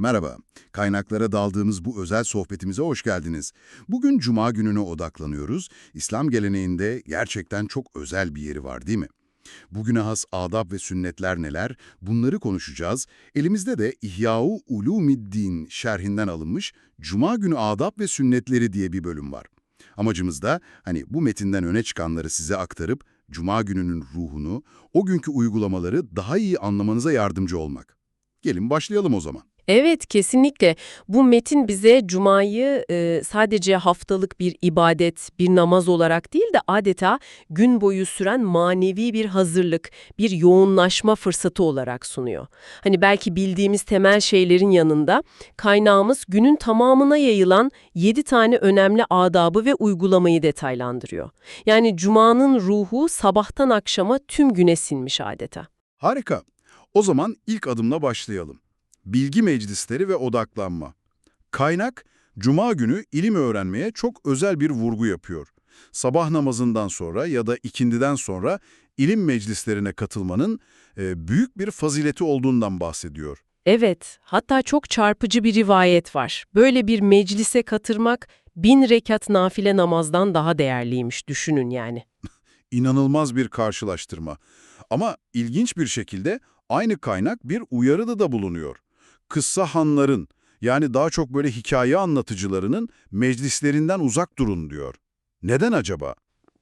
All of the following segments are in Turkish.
Merhaba, kaynaklara daldığımız bu özel sohbetimize hoş geldiniz. Bugün Cuma gününe odaklanıyoruz. İslam geleneğinde gerçekten çok özel bir yeri var değil mi? Bugüne has adab ve sünnetler neler? Bunları konuşacağız. Elimizde de İhya-u Ulumiddin şerhinden alınmış Cuma günü adab ve sünnetleri diye bir bölüm var. Amacımız da hani bu metinden öne çıkanları size aktarıp Cuma gününün ruhunu, o günkü uygulamaları daha iyi anlamanıza yardımcı olmak. Gelin başlayalım o zaman. Evet, kesinlikle. Bu metin bize Cuma'yı e, sadece haftalık bir ibadet, bir namaz olarak değil de adeta gün boyu süren manevi bir hazırlık, bir yoğunlaşma fırsatı olarak sunuyor. Hani belki bildiğimiz temel şeylerin yanında kaynağımız günün tamamına yayılan 7 tane önemli adabı ve uygulamayı detaylandırıyor. Yani Cuma'nın ruhu sabahtan akşama tüm güne sinmiş adeta. Harika. O zaman ilk adımla başlayalım. Bilgi meclisleri ve odaklanma. Kaynak, Cuma günü ilim öğrenmeye çok özel bir vurgu yapıyor. Sabah namazından sonra ya da ikindiden sonra ilim meclislerine katılmanın e, büyük bir fazileti olduğundan bahsediyor. Evet, hatta çok çarpıcı bir rivayet var. Böyle bir meclise katırmak bin rekat nafile namazdan daha değerliymiş düşünün yani. İnanılmaz bir karşılaştırma. Ama ilginç bir şekilde aynı kaynak bir uyarıda da bulunuyor. Kıssa hanların yani daha çok böyle hikaye anlatıcılarının meclislerinden uzak durun diyor. Neden acaba?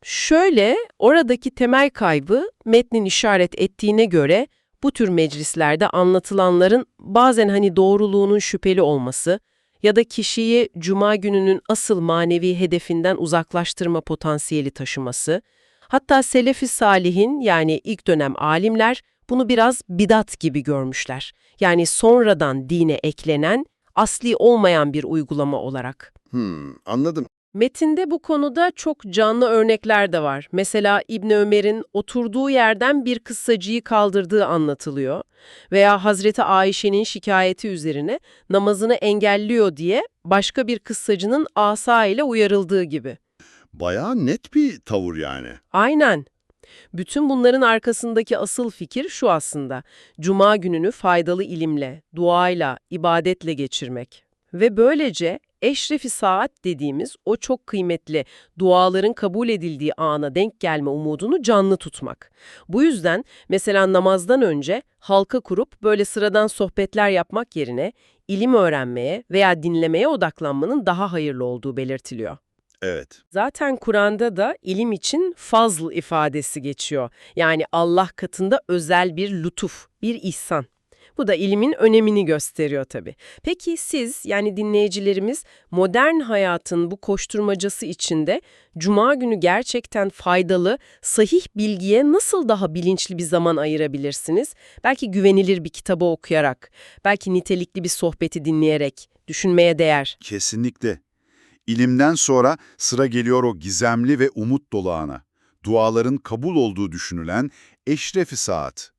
Şöyle, oradaki temel kaybı metnin işaret ettiğine göre bu tür meclislerde anlatılanların bazen hani doğruluğunun şüpheli olması ya da kişiyi cuma gününün asıl manevi hedefinden uzaklaştırma potansiyeli taşıması, hatta Selefi Salihin yani ilk dönem alimler bunu biraz bidat gibi görmüşler. Yani sonradan dine eklenen, asli olmayan bir uygulama olarak. Hmm, anladım. Metinde bu konuda çok canlı örnekler de var. Mesela İbn Ömer'in oturduğu yerden bir kıssacıyı kaldırdığı anlatılıyor. Veya Hazreti Ayşe'nin şikayeti üzerine namazını engelliyor diye başka bir kıssacının asa ile uyarıldığı gibi. Bayağı net bir tavır yani. Aynen. Bütün bunların arkasındaki asıl fikir şu aslında. Cuma gününü faydalı ilimle, duayla, ibadetle geçirmek. Ve böylece eşrefi saat dediğimiz o çok kıymetli duaların kabul edildiği ana denk gelme umudunu canlı tutmak. Bu yüzden mesela namazdan önce halka kurup böyle sıradan sohbetler yapmak yerine ilim öğrenmeye veya dinlemeye odaklanmanın daha hayırlı olduğu belirtiliyor. Evet. Zaten Kur'an'da da ilim için fazl ifadesi geçiyor. Yani Allah katında özel bir lütuf, bir ihsan. Bu da ilimin önemini gösteriyor tabii. Peki siz yani dinleyicilerimiz modern hayatın bu koşturmacası içinde cuma günü gerçekten faydalı, sahih bilgiye nasıl daha bilinçli bir zaman ayırabilirsiniz? Belki güvenilir bir kitabı okuyarak, belki nitelikli bir sohbeti dinleyerek, düşünmeye değer. Kesinlikle. İlimden sonra sıra geliyor o gizemli ve umut dolu ana. Duaların kabul olduğu düşünülen eşrefi saat.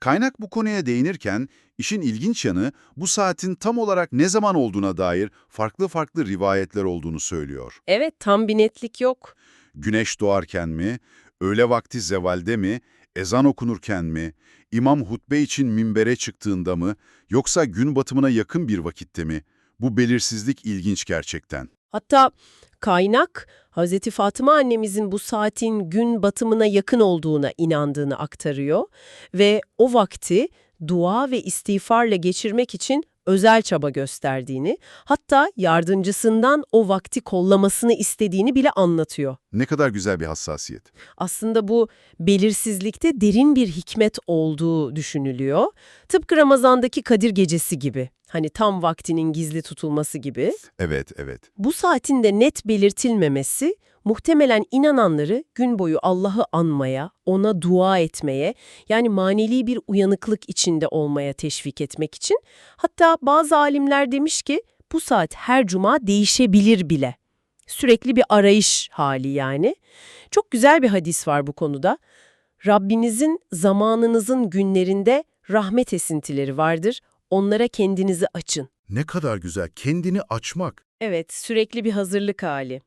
Kaynak bu konuya değinirken işin ilginç yanı bu saatin tam olarak ne zaman olduğuna dair farklı farklı rivayetler olduğunu söylüyor. Evet tam bir netlik yok. Güneş doğarken mi, öğle vakti zevalde mi, ezan okunurken mi, imam hutbe için minbere çıktığında mı, yoksa gün batımına yakın bir vakitte mi? Bu belirsizlik ilginç gerçekten. Hatta kaynak Hz. Fatıma annemizin bu saatin gün batımına yakın olduğuna inandığını aktarıyor ve o vakti dua ve istiğfarla geçirmek için özel çaba gösterdiğini, hatta yardımcısından o vakti kollamasını istediğini bile anlatıyor. Ne kadar güzel bir hassasiyet. Aslında bu belirsizlikte derin bir hikmet olduğu düşünülüyor. Tıpkı Ramazan'daki Kadir Gecesi gibi. Hani tam vaktinin gizli tutulması gibi. Evet, evet. Bu saatin de net belirtilmemesi muhtemelen inananları gün boyu Allah'ı anmaya, ona dua etmeye, yani manevi bir uyanıklık içinde olmaya teşvik etmek için. Hatta bazı alimler demiş ki bu saat her cuma değişebilir bile. Sürekli bir arayış hali yani. Çok güzel bir hadis var bu konuda. Rabbinizin zamanınızın günlerinde rahmet esintileri vardır. Onlara kendinizi açın. Ne kadar güzel. Kendini açmak. Evet, sürekli bir hazırlık hali.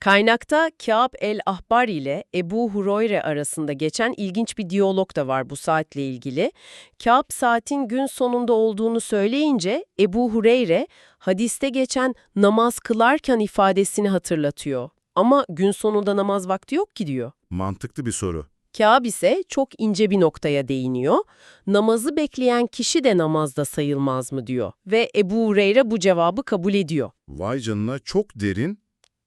Kaynakta Kâb el-Ahbar ile Ebu Hureyre arasında geçen ilginç bir diyalog da var bu saatle ilgili. Kâb saatin gün sonunda olduğunu söyleyince Ebu Hureyre hadiste geçen namaz kılarken ifadesini hatırlatıyor. Ama gün sonunda namaz vakti yok ki diyor. Mantıklı bir soru. Kâb ise çok ince bir noktaya değiniyor. Namazı bekleyen kişi de namazda sayılmaz mı diyor. Ve Ebu Hureyre bu cevabı kabul ediyor. Vay canına çok derin.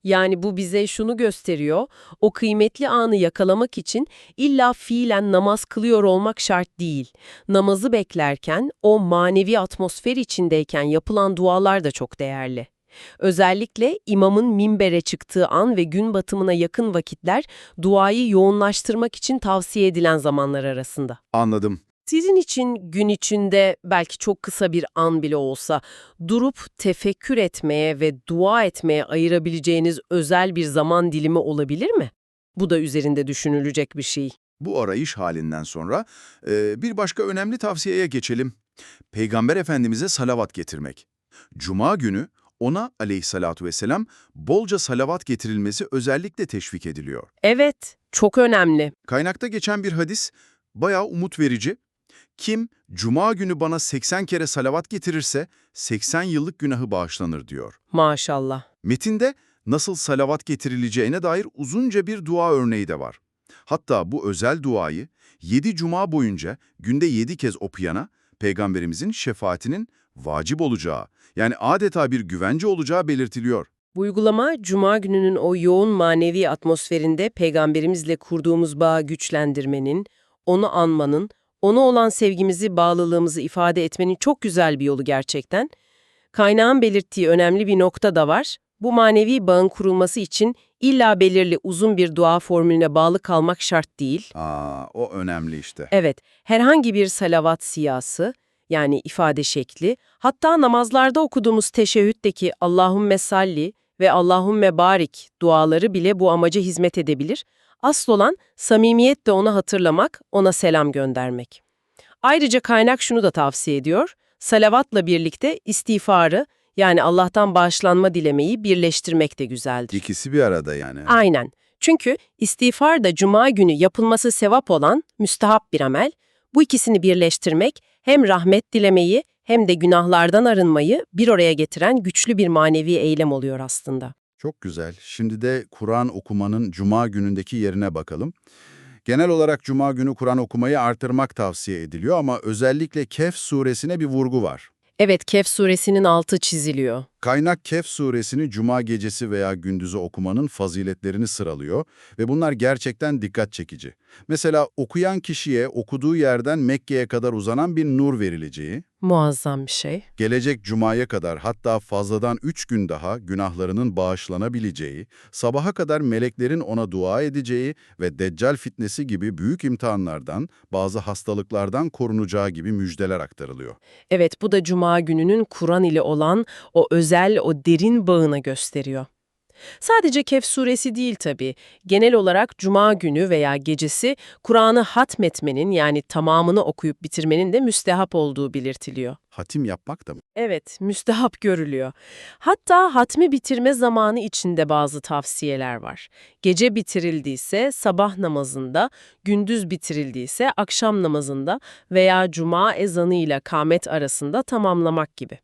Yani bu bize şunu gösteriyor, o kıymetli anı yakalamak için illa fiilen namaz kılıyor olmak şart değil. Namazı beklerken, o manevi atmosfer içindeyken yapılan dualar da çok değerli. Özellikle imamın minbere çıktığı an ve gün batımına yakın vakitler duayı yoğunlaştırmak için tavsiye edilen zamanlar arasında. Anladım. Sizin için gün içinde belki çok kısa bir an bile olsa durup tefekkür etmeye ve dua etmeye ayırabileceğiniz özel bir zaman dilimi olabilir mi? Bu da üzerinde düşünülecek bir şey. Bu arayış halinden sonra e, bir başka önemli tavsiyeye geçelim. Peygamber Efendimiz'e salavat getirmek. Cuma günü ona aleyhissalatu vesselam bolca salavat getirilmesi özellikle teşvik ediliyor. Evet, çok önemli. Kaynakta geçen bir hadis bayağı umut verici. Kim cuma günü bana 80 kere salavat getirirse 80 yıllık günahı bağışlanır diyor. Maşallah. Metinde nasıl salavat getirileceğine dair uzunca bir dua örneği de var. Hatta bu özel duayı 7 cuma boyunca günde 7 kez okuyana Peygamberimizin şefaatinin vacip olacağı, yani adeta bir güvence olacağı belirtiliyor. Bu uygulama, Cuma gününün o yoğun manevi atmosferinde Peygamberimizle kurduğumuz bağı güçlendirmenin, onu anmanın, ona olan sevgimizi, bağlılığımızı ifade etmenin çok güzel bir yolu gerçekten. Kaynağın belirttiği önemli bir nokta da var. Bu manevi bağın kurulması için illa belirli uzun bir dua formülüne bağlı kalmak şart değil. Aa, o önemli işte. Evet, herhangi bir salavat siyası, yani ifade şekli, hatta namazlarda okuduğumuz teşehhütteki Allahümme salli ve Allahümme barik duaları bile bu amaca hizmet edebilir. Asıl olan samimiyetle onu hatırlamak, ona selam göndermek. Ayrıca kaynak şunu da tavsiye ediyor, salavatla birlikte istiğfarı, yani Allah'tan bağışlanma dilemeyi birleştirmek de güzeldir. İkisi bir arada yani. Aynen. Çünkü istiğfar da cuma günü yapılması sevap olan müstahap bir amel. Bu ikisini birleştirmek hem rahmet dilemeyi hem de günahlardan arınmayı bir oraya getiren güçlü bir manevi eylem oluyor aslında. Çok güzel. Şimdi de Kur'an okumanın Cuma günündeki yerine bakalım. Genel olarak Cuma günü Kur'an okumayı artırmak tavsiye ediliyor ama özellikle Kehf suresine bir vurgu var. Evet, Kehf suresinin altı çiziliyor. Kaynak Kehf suresini Cuma gecesi veya gündüzü okumanın faziletlerini sıralıyor ve bunlar gerçekten dikkat çekici. Mesela okuyan kişiye okuduğu yerden Mekke'ye kadar uzanan bir nur verileceği, Muazzam bir şey. gelecek Cuma'ya kadar hatta fazladan üç gün daha günahlarının bağışlanabileceği, sabaha kadar meleklerin ona dua edeceği ve Deccal fitnesi gibi büyük imtihanlardan, bazı hastalıklardan korunacağı gibi müjdeler aktarılıyor. Evet, bu da cuma gününün Kur'an ile olan o özel, o derin bağını gösteriyor. Sadece Kehf suresi değil tabii. Genel olarak cuma günü veya gecesi Kur'an'ı hatmetmenin yani tamamını okuyup bitirmenin de müstehap olduğu belirtiliyor. Hatim yapmak da mı? Evet, müstehap görülüyor. Hatta hatmi bitirme zamanı içinde bazı tavsiyeler var. Gece bitirildiyse sabah namazında, gündüz bitirildiyse akşam namazında veya cuma ezanı ile kâmet arasında tamamlamak gibi.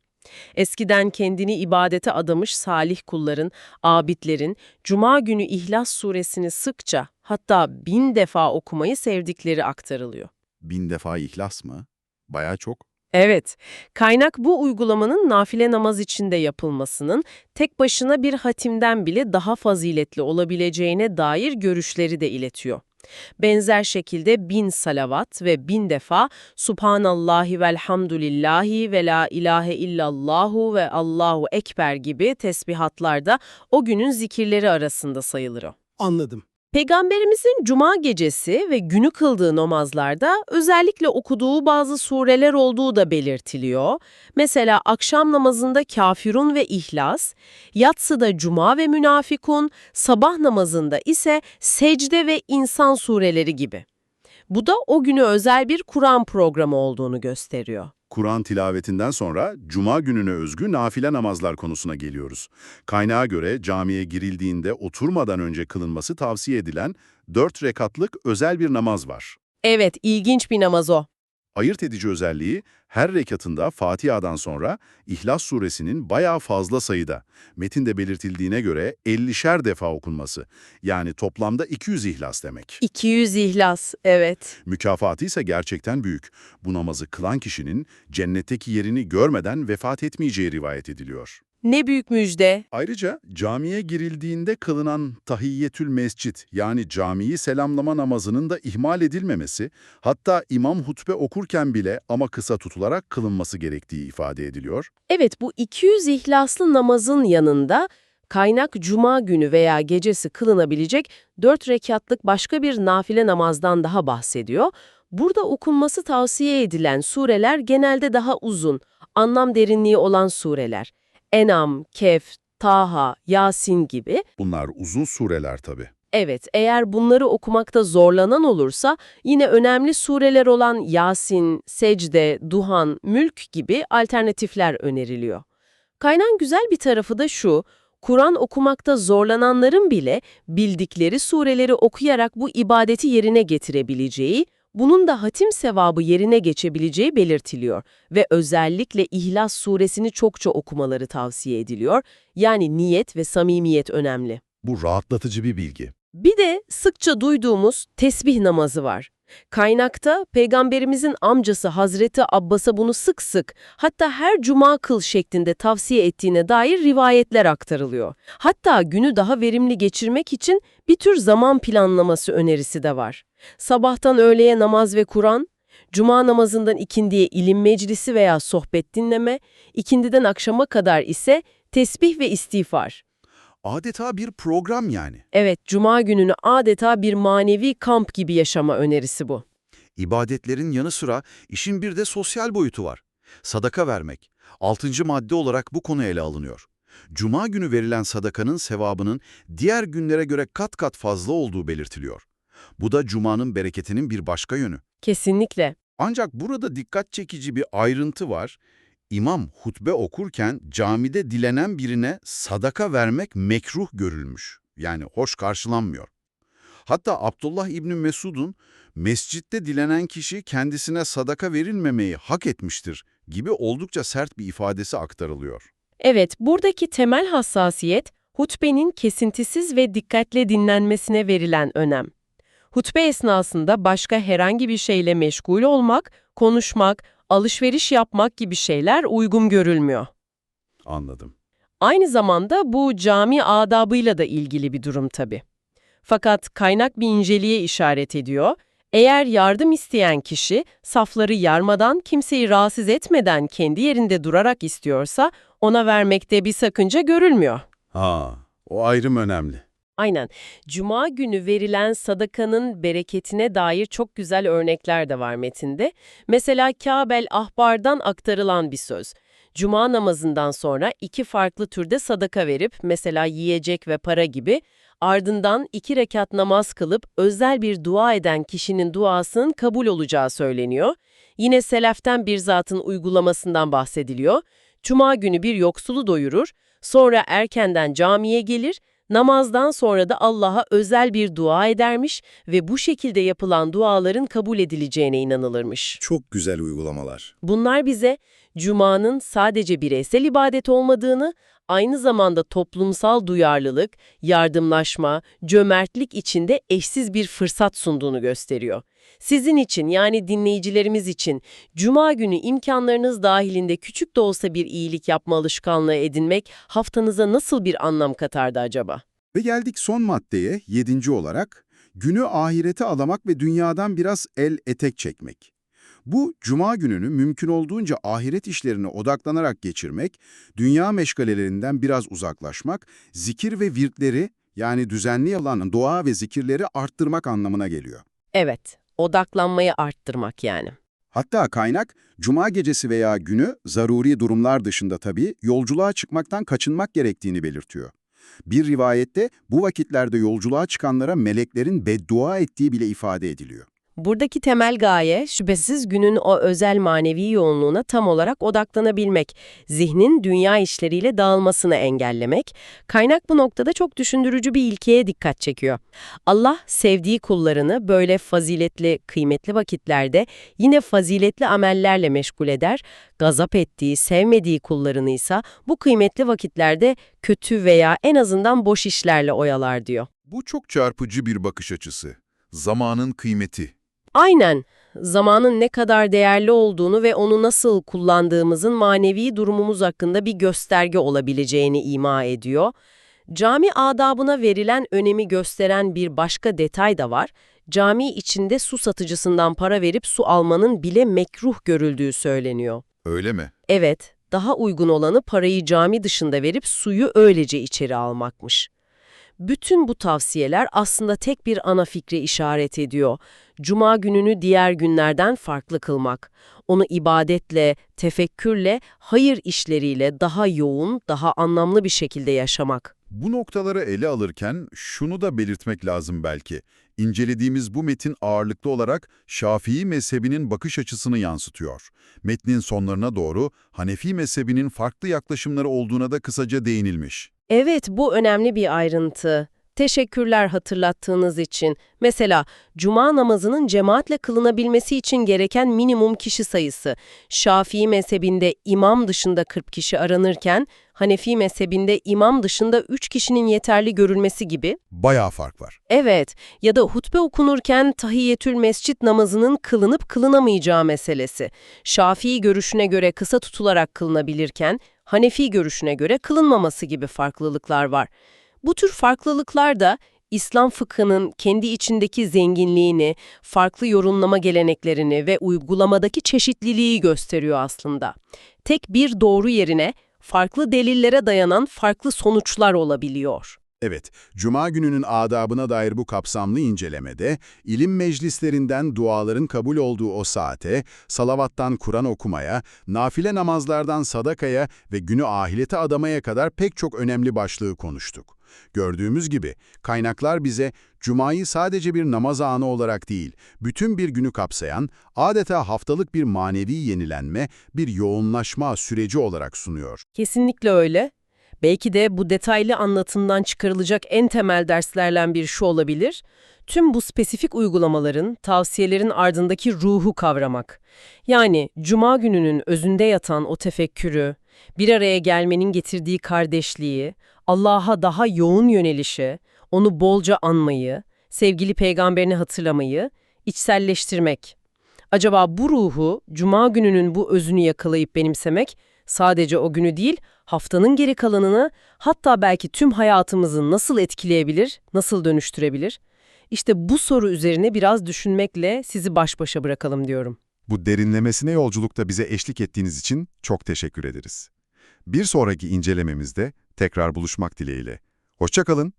Eskiden kendini ibadete adamış salih kulların, abidlerin, Cuma günü İhlas suresini sıkça, hatta bin defa okumayı sevdikleri aktarılıyor. Bin defa ihlas mı? Bayağı çok. Evet, kaynak bu uygulamanın nafile namaz içinde yapılmasının tek başına bir hatimden bile daha faziletli olabileceğine dair görüşleri de iletiyor. Benzer şekilde bin salavat ve bin defa Subhanallahi velhamdülillahi ve la ilahe illallahu ve Allahu ekber gibi tesbihatlar da o günün zikirleri arasında sayılır o. Anladım. Peygamberimizin cuma gecesi ve günü kıldığı namazlarda özellikle okuduğu bazı sureler olduğu da belirtiliyor. Mesela akşam namazında Kafirun ve İhlas, yatsıda Cuma ve Münafikun, sabah namazında ise Secde ve İnsan sureleri gibi. Bu da o günü özel bir Kur'an programı olduğunu gösteriyor. Kur'an tilavetinden sonra Cuma gününe özgü nafile namazlar konusuna geliyoruz. Kaynağa göre camiye girildiğinde oturmadan önce kılınması tavsiye edilen 4 rekatlık özel bir namaz var. Evet, ilginç bir namaz o. Ayırt edici özelliği her rekatında Fatiha'dan sonra İhlas suresinin bayağı fazla sayıda, metinde belirtildiğine göre 50'şer defa okunması. Yani toplamda 200 İhlas demek. 200 ihlas, evet. Mükafatı ise gerçekten büyük. Bu namazı kılan kişinin cennetteki yerini görmeden vefat etmeyeceği rivayet ediliyor. Ne büyük müjde. Ayrıca camiye girildiğinde kılınan tahiyyetül mescit yani camiyi selamlama namazının da ihmal edilmemesi, hatta imam hutbe okurken bile ama kısa tutularak kılınması gerektiği ifade ediliyor. Evet, bu 200 ihlaslı namazın yanında kaynak cuma günü veya gecesi kılınabilecek 4 rekatlık başka bir nafile namazdan daha bahsediyor. Burada okunması tavsiye edilen sureler genelde daha uzun, anlam derinliği olan sureler. Enam, Kehf, Taha, Yasin gibi. Bunlar uzun sureler tabii. Evet, eğer bunları okumakta zorlanan olursa yine önemli sureler olan Yasin, Secde, Duhan, Mülk gibi alternatifler öneriliyor. Kaynağın güzel bir tarafı da şu, Kur'an okumakta zorlananların bile bildikleri sureleri okuyarak bu ibadeti yerine getirebileceği, bunun da hatim sevabı yerine geçebileceği belirtiliyor ve özellikle İhlas suresini çokça okumaları tavsiye ediliyor. Yani niyet ve samimiyet önemli. Bu rahatlatıcı bir bilgi. Bir de sıkça duyduğumuz tesbih namazı var. Kaynakta Peygamberimizin amcası Hazreti Abbas'a bunu sık sık hatta her cuma kıl şeklinde tavsiye ettiğine dair rivayetler aktarılıyor. Hatta günü daha verimli geçirmek için bir tür zaman planlaması önerisi de var. Sabahtan öğleye namaz ve Kur'an, cuma namazından ikindiye ilim meclisi veya sohbet dinleme, ikindiden akşama kadar ise tesbih ve istiğfar. Adeta bir program yani. Evet, cuma gününü adeta bir manevi kamp gibi yaşama önerisi bu. İbadetlerin yanı sıra işin bir de sosyal boyutu var. Sadaka vermek. Altıncı madde olarak bu konu ele alınıyor. Cuma günü verilen sadakanın sevabının diğer günlere göre kat kat fazla olduğu belirtiliyor. Bu da Cuma'nın bereketinin bir başka yönü. Kesinlikle. Ancak burada dikkat çekici bir ayrıntı var. İmam hutbe okurken camide dilenen birine sadaka vermek mekruh görülmüş. Yani hoş karşılanmıyor. Hatta Abdullah İbni Mesud'un mescitte dilenen kişi kendisine sadaka verilmemeyi hak etmiştir gibi oldukça sert bir ifadesi aktarılıyor. Evet, buradaki temel hassasiyet, hutbenin kesintisiz ve dikkatle dinlenmesine verilen önem. Hutbe esnasında başka herhangi bir şeyle meşgul olmak, konuşmak, alışveriş yapmak gibi şeyler uygun görülmüyor. Anladım. Aynı zamanda bu cami adabıyla da ilgili bir durum tabii. Fakat kaynak bir inceliğe işaret ediyor. Eğer yardım isteyen kişi safları yarmadan, kimseyi rahatsız etmeden kendi yerinde durarak istiyorsa ona vermekte bir sakınca görülmüyor. Ha, o ayrım önemli. Aynen. Cuma günü verilen sadakanın bereketine dair çok güzel örnekler de var metinde. Mesela Kâbel Ahbar'dan aktarılan bir söz. Cuma namazından sonra iki farklı türde sadaka verip, mesela yiyecek ve para gibi, ardından iki rekat namaz kılıp özel bir dua eden kişinin duasının kabul olacağı söyleniyor. Yine seleften bir zatın uygulamasından bahsediliyor. Cuma günü bir yoksulu doyurur, sonra erkenden camiye gelir, namazdan sonra da Allah'a özel bir dua edermiş ve bu şekilde yapılan duaların kabul edileceğine inanılırmış. Çok güzel uygulamalar. Bunlar bize Cuma'nın sadece bireysel ibadet olmadığını, aynı zamanda toplumsal duyarlılık, yardımlaşma, cömertlik içinde eşsiz bir fırsat sunduğunu gösteriyor. Sizin için yani dinleyicilerimiz için Cuma günü imkanlarınız dahilinde küçük de olsa bir iyilik yapma alışkanlığı edinmek haftanıza nasıl bir anlam katardı acaba? Ve geldik son maddeye, yedinci olarak, günü ahirete alamak ve dünyadan biraz el etek çekmek. Bu, cuma gününü mümkün olduğunca ahiret işlerine odaklanarak geçirmek, dünya meşgalelerinden biraz uzaklaşmak, zikir ve virtleri yani düzenli olan dua ve zikirleri arttırmak anlamına geliyor. Evet, odaklanmayı arttırmak yani. Hatta kaynak, cuma gecesi veya günü zaruri durumlar dışında tabii yolculuğa çıkmaktan kaçınmak gerektiğini belirtiyor. Bir rivayette bu vakitlerde yolculuğa çıkanlara meleklerin beddua ettiği bile ifade ediliyor. Buradaki temel gaye şüphesiz günün o özel manevi yoğunluğuna tam olarak odaklanabilmek, zihnin dünya işleriyle dağılmasını engellemek. Kaynak bu noktada çok düşündürücü bir ilkeye dikkat çekiyor. Allah sevdiği kullarını böyle faziletli, kıymetli vakitlerde yine faziletli amellerle meşgul eder, gazap ettiği, sevmediği kullarını ise bu kıymetli vakitlerde kötü veya en azından boş işlerle oyalar diyor. Bu çok çarpıcı bir bakış açısı. Zamanın kıymeti. Aynen. Zamanın ne kadar değerli olduğunu ve onu nasıl kullandığımızın manevi durumumuz hakkında bir gösterge olabileceğini ima ediyor. Cami adabına verilen önemi gösteren bir başka detay da var. Cami içinde su satıcısından para verip su almanın bile mekruh görüldüğü söyleniyor. Öyle mi? Evet, daha uygun olanı parayı cami dışında verip suyu öylece içeri almakmış. Bütün bu tavsiyeler aslında tek bir ana fikre işaret ediyor. Cuma gününü diğer günlerden farklı kılmak. Onu ibadetle, tefekkürle, hayır işleriyle daha yoğun, daha anlamlı bir şekilde yaşamak. Bu noktaları ele alırken şunu da belirtmek lazım belki. İncelediğimiz bu metin ağırlıklı olarak Şafii mezhebinin bakış açısını yansıtıyor. Metnin sonlarına doğru Hanefi mezhebinin farklı yaklaşımları olduğuna da kısaca değinilmiş. Evet, bu önemli bir ayrıntı. Teşekkürler hatırlattığınız için. Mesela cuma namazının cemaatle kılınabilmesi için gereken minimum kişi sayısı. Şafii mezhebinde imam dışında 40 kişi aranırken, Hanefi mezhebinde imam dışında 3 kişinin yeterli görülmesi gibi. Bayağı fark var. Evet ya da hutbe okunurken tahiyyetül mescit namazının kılınıp kılınamayacağı meselesi. Şafii görüşüne göre kısa tutularak kılınabilirken, Hanefi görüşüne göre kılınmaması gibi farklılıklar var. Bu tür farklılıklar da İslam fıkhının kendi içindeki zenginliğini, farklı yorumlama geleneklerini ve uygulamadaki çeşitliliği gösteriyor aslında. Tek bir doğru yerine farklı delillere dayanan farklı sonuçlar olabiliyor. Evet, Cuma gününün adabına dair bu kapsamlı incelemede, ilim meclislerinden duaların kabul olduğu o saate, salavattan Kur'an okumaya, nafile namazlardan sadakaya ve günü ahirete adamaya kadar pek çok önemli başlığı konuştuk. Gördüğümüz gibi, kaynaklar bize Cuma'yı sadece bir namaz anı olarak değil, bütün bir günü kapsayan, adeta haftalık bir manevi yenilenme, bir yoğunlaşma süreci olarak sunuyor. Kesinlikle öyle. Belki de bu detaylı anlatımdan çıkarılacak en temel derslerden bir şu olabilir. Tüm bu spesifik uygulamaların, tavsiyelerin ardındaki ruhu kavramak. Yani cuma gününün özünde yatan o tefekkürü, bir araya gelmenin getirdiği kardeşliği, Allah'a daha yoğun yönelişi, onu bolca anmayı, sevgili peygamberini hatırlamayı, içselleştirmek. Acaba bu ruhu, cuma gününün bu özünü yakalayıp benimsemek, sadece o günü değil, haftanın geri kalanını, hatta belki tüm hayatımızı nasıl etkileyebilir, nasıl dönüştürebilir? İşte bu soru üzerine biraz düşünmekle sizi baş başa bırakalım diyorum. Bu derinlemesine yolculukta bize eşlik ettiğiniz için çok teşekkür ederiz. Bir sonraki incelememizde tekrar buluşmak dileğiyle. Hoşça kalın.